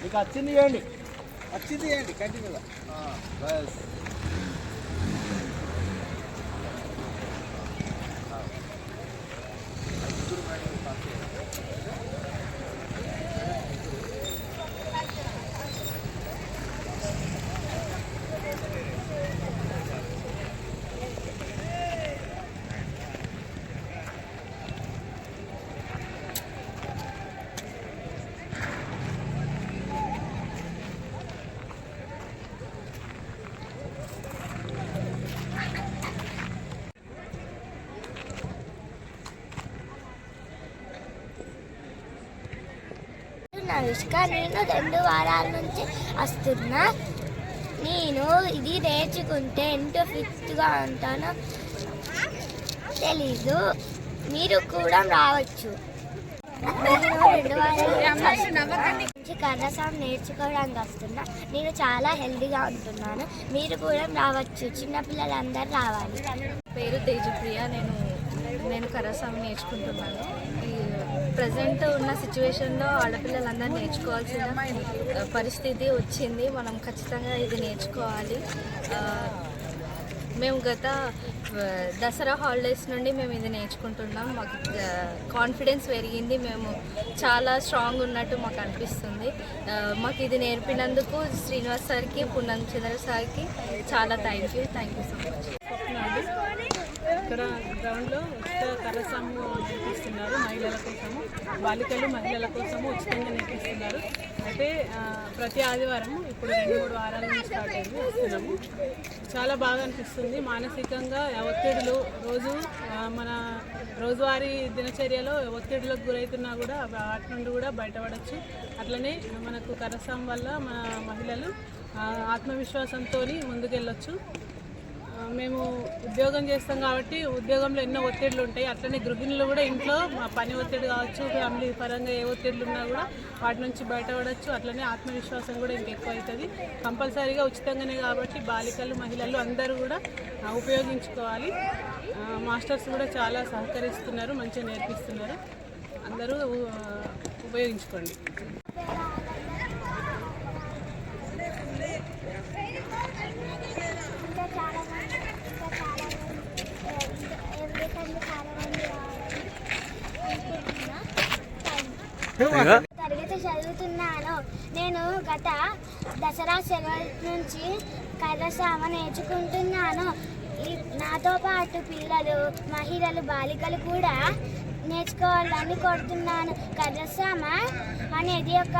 మీకు వచ్చింది చేయండి వచ్చింది చేయండి కంటిన్యూగా బస్. అనుష్క నేను రెండు వారాల నుంచి వస్తున్నా. నేను ఇది నేర్చుకుంటే ఎంతో ఫిట్గా ఉంటానో తెలీదు. మీరు కూడా రావచ్చు. నేను రెండు వారాల కర్రసాం నేర్చుకోవడానికి వస్తున్నా. నేను చాలా హెల్దీగా ఉంటున్నాను. మీరు కూడా రావచ్చు. చిన్నపిల్లలందరూ రావాలి. పేరు తేజప్రియ. నేను నేను కర్రసాం నేర్చుకుంటున్నాను. ప్రజెంట్ ఉన్న సిచ్యువేషన్లో ఆడపిల్లలందరూ నేర్చుకోవాల్సిన పరిస్థితి వచ్చింది. మనం ఖచ్చితంగా ఇది నేర్చుకోవాలి. మేము గత దసరా హాలిడేస్ నుండి మేము ఇది నేర్చుకుంటున్నాం. మాకు కాన్ఫిడెన్స్ పెరిగింది. మేము చాలా స్ట్రాంగ్ ఉన్నట్టు మాకు అనిపిస్తుంది. మాకు ఇది నేర్పినందుకు శ్రీనివాస్ సార్కి పున్నం చంద్ర సార్కి చాలా thank you. Thank you so much. ఇక్కడ గ్రౌండ్లో ఉచిత కరసాము నేర్పిస్తున్నారు మహిళల కోసము బాలికలు మహిళల కోసము ఉచితంగా నేర్పిస్తున్నారు. అయితే ప్రతి ఆదివారం ఇప్పుడు రెండు మూడు వారాల నుంచి స్టార్ట్ అయింది వస్తున్నాము. చాలా బాగా అనిపిస్తుంది. మానసికంగా ఒత్తిడులు రోజు మన రోజువారీ దినచర్యలో ఒత్తిడులకు గురవుతున్నా కూడా వాటి నుండి కూడా బయటపడవచ్చు అట్లనే మనకు కరసం వల్ల మన మహిళలు ఆత్మవిశ్వాసంతో ముందుకెళ్ళొచ్చు. మేము ఉద్యోగం చేస్తాం కాబట్టి ఉద్యోగంలో ఎన్నో ఒత్తిడులు ఉంటాయి. అట్లనే గృహిణులు కూడా ఇంట్లో మా పని ఒత్తిడి కావచ్చు ఫ్యామిలీ పరంగా ఏ ఒత్తిడులు ఉన్నా కూడా వాటి నుంచి బయటపడవచ్చు అట్లనే ఆత్మవిశ్వాసం కూడా ఇంకెక్కువ అవుతుంది. కంపల్సరీగా ఉచితంగానే కాబట్టి బాలికలు మహిళలు అందరూ కూడా ఉపయోగించుకోవాలి. మాస్టర్స్ కూడా చాలా సహకరిస్తున్నారు మంచిగా నేర్పిస్తున్నారు. అందరూ ఉపయోగించుకోండి. తరగతి చదువుతున్నాను. నేను గత దసరా సెలవుల నుంచి కర్రసామ నేర్చుకుంటున్నాను. ఈ- నాతో పాటు పిల్లలు మహిళలు బాలికలు కూడా నేర్చుకోవాలని కోరుతున్నాను. కర్రసామ అనేది ఒక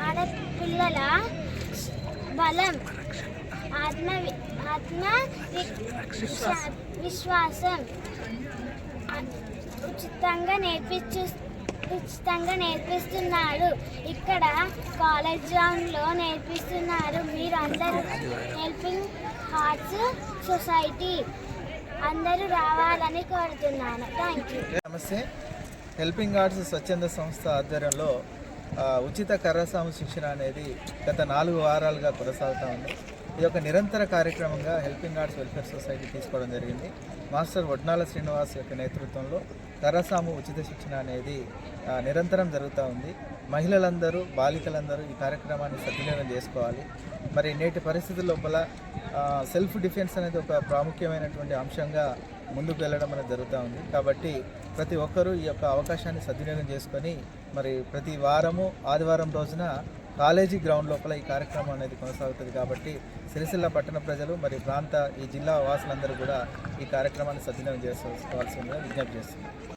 ఆడపిల్లల బలం ఆత్మ ఆత్మ విశ్వాసం ఉచితంగా నేర్పించు ఉచితంగా నేర్పిస్తున్నారు ఇక్కడ కాలేజ్ గ్రౌండ్లో నేర్పిస్తున్నారు. మీరు అందరూ హెల్పింగ్ హార్ట్స్ సొసైటీ అందరూ రావాలని కోరుతున్నాను. థ్యాంక్ యూ నమస్తే. హెల్పింగ్ ఆర్ట్స్ స్వచ్ఛంద సంస్థ ఆధ్వర్యంలో ఉచిత కర్రసాము శిక్షణ అనేది గత నాలుగు వారాలుగా కొనసాగుతూ ఉంది. ఇది ఒక నిరంతర కార్యక్రమంగా హెల్పింగ్ ఆర్ట్స్ వెల్ఫేర్ సొసైటీ తీసుకోవడం జరిగింది. మాస్టర్ వడ్నాల శ్రీనివాస్ యొక్క నేతృత్వంలో తరసాము ఉచిత శిక్షణ అనేది నిరంతరం జరుగుతూ ఉంది. మహిళలందరూ బాలికలందరూ ఈ కార్యక్రమాన్ని సద్వినియోగం చేసుకోవాలి. మరి నేటి పరిస్థితుల లోపల సెల్ఫ్ డిఫెన్స్ అనేది ఒక ప్రాముఖ్యమైనటువంటి అంశంగా ముందుకు వెళ్ళడం అనేది జరుగుతూ ఉంది. కాబట్టి ప్రతి ఒక్కరూ ఈ యొక్క అవకాశాన్ని సద్వినియోగం చేసుకొని మరి ప్రతి వారము ఆదివారం రోజున కాలేజీ గ్రౌండ్ లోపల ఈ కార్యక్రమం అనేది కొనసాగుతుంది. కాబట్టి సిరిసిల్ల పట్టణ ప్రజలు మరి ప్రాంత ఈ జిల్లా వాసులందరూ కూడా ఈ కార్యక్రమాన్ని సద్వినియోగం చేసుకోవాల్సిందిగా విజ్ఞప్తి చేస్తున్నారు.